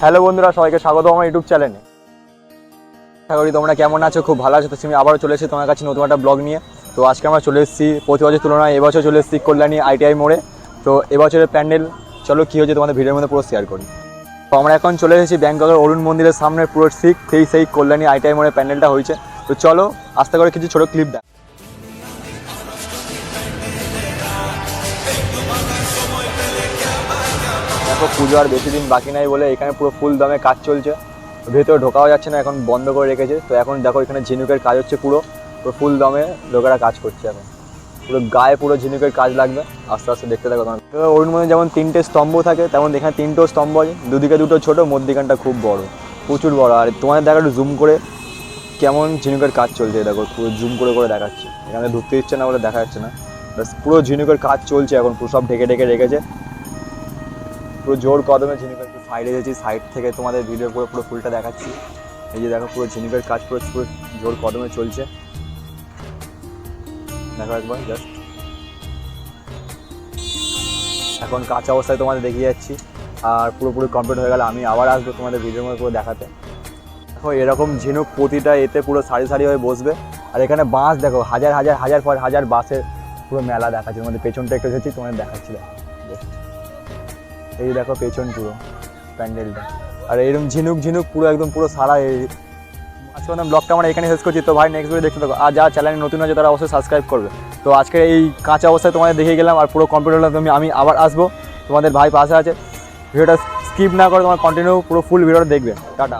Hello বন্ধুরা, সবাইকে স্বাগত আমার ইউটিউব চ্যানেলে। আশা করি তোমরা কেমন আছো? খুব ভালো আছো? তো আমি আবারও চলে এসেছি তোমার কাছে নতুন একটা ব্লগ নিয়ে। তো আজকে আমরা চলে এসেছি প্রতি বছর তুলনায় এবছর চলে এসেছি কল্যাণী আইটিআই মোড়ে। তো এবছরের প্যান্ডেল, চলো কী হয়েছে তোমাদের ভিডিওর মধ্যে পুরো শেয়ার করি। তো আমরা এখন চলে এসেছি ব্যাংককের অরুণ মন্দিরের সামনে, পুরো ঠিক সেই সেই কল্যাণী আইটিআই মোড়ে প্যান্ডেলটা হয়েছে। তো চলো, আস্তে করে কিছু ছোটো ক্লিপ দেখ। দেখো পুজো আর বেশি দিন বাকি নাই বলে এখানে পুরো ফুল দামে কাজ চলছে। ভেতরে ঢোকাও যাচ্ছে না, এখন বন্ধ করে রেখেছে। তো এখন দেখো এখানে ঝিনুকের কাজ হচ্ছে পুরো। পুরো ফুল দামে লোকেরা কাজ করছে এখন। পুরো গায়ে পুরো ঝিনুকের কাজ লাগবে। আস্তে আস্তে দেখতে থাকো তোমার। ওর মধ্যে যেমন তিনটে স্তম্ভ থাকে, তেমন এখানে তিনটেও স্তম্ভ আছে। দুদিকে দুটো ছোটো, মধ্যিখানটা খুব বড়। প্রচুর বড়। আর তোমাদের দেখা একটু জুম করে কেমন ঝিনুকের কাজ চলছে দেখো, পুরো জুম করে করে দেখাচ্ছে। এখানে ঢুকতে দিচ্ছে না বলে দেখা যাচ্ছে না। পুরো ঝিনুকের কাজ চলছে এখন, পুরো সব ঢেকে ঢেকে রেখেছে। পুরো জোর কদমে ঝিনুকের একটু সাইডে গেছি সাইড থেকে তোমাদের ভিডিও করে পুরো ফুলটা দেখাচ্ছি। এই যে দেখো পুরো ঝিনুকের কাজ পুরো পুরো জোর কদমে চলছে। দেখো একবার জাস্ট এখন কাঁচা অবস্থায় তোমাদের দেখিয়ে যাচ্ছি। আর পুরোপুরি কমপ্লিট হয়ে গেলে। আমি আবার আসব তোমাদের ভিডিওর মধ্যে পুরো দেখাতে। দেখো, এরকম ঝিনুক প্রতিটা এতে পুরো সারি সারি হয়ে বসবে। আর এখানে বাঁশ, দেখো, হাজার হাজার হাজার পর হাজার বাঁশের পুরো মেলা দেখাচ্ছে। তোমাদের পেছনটা একটু এসেছি তোমাদের দেখাচ্ছি, দেখো। এই যে দেখো পেছন পুরো প্যান্ডেলটা। আর এরকম ঝিনুক ঝিনুক পুরো একদম পুরো সারা আজকে মানে ব্লগটা আমরা এখানে শেষ করছি। তো ভাই নেক্সট ভিডিও দেখতে থাকো। আর যারা চ্যানেলে নতুন আছে, তারা অবশ্যই সাবস্ক্রাইব করবে। তো আজকে এই কাঁচা অবস্থায় তোমাদের দেখে গেলাম, আর পুরো কম্পিউটারটা তুমি, আমি আবার আসব। তোমাদের ভাই পাশে আছে। ভিডিওটা স্কিপ না করে তোমার কন্টিনিউ পুরো ফুল ভিডিওটা দেখবে। টাটা।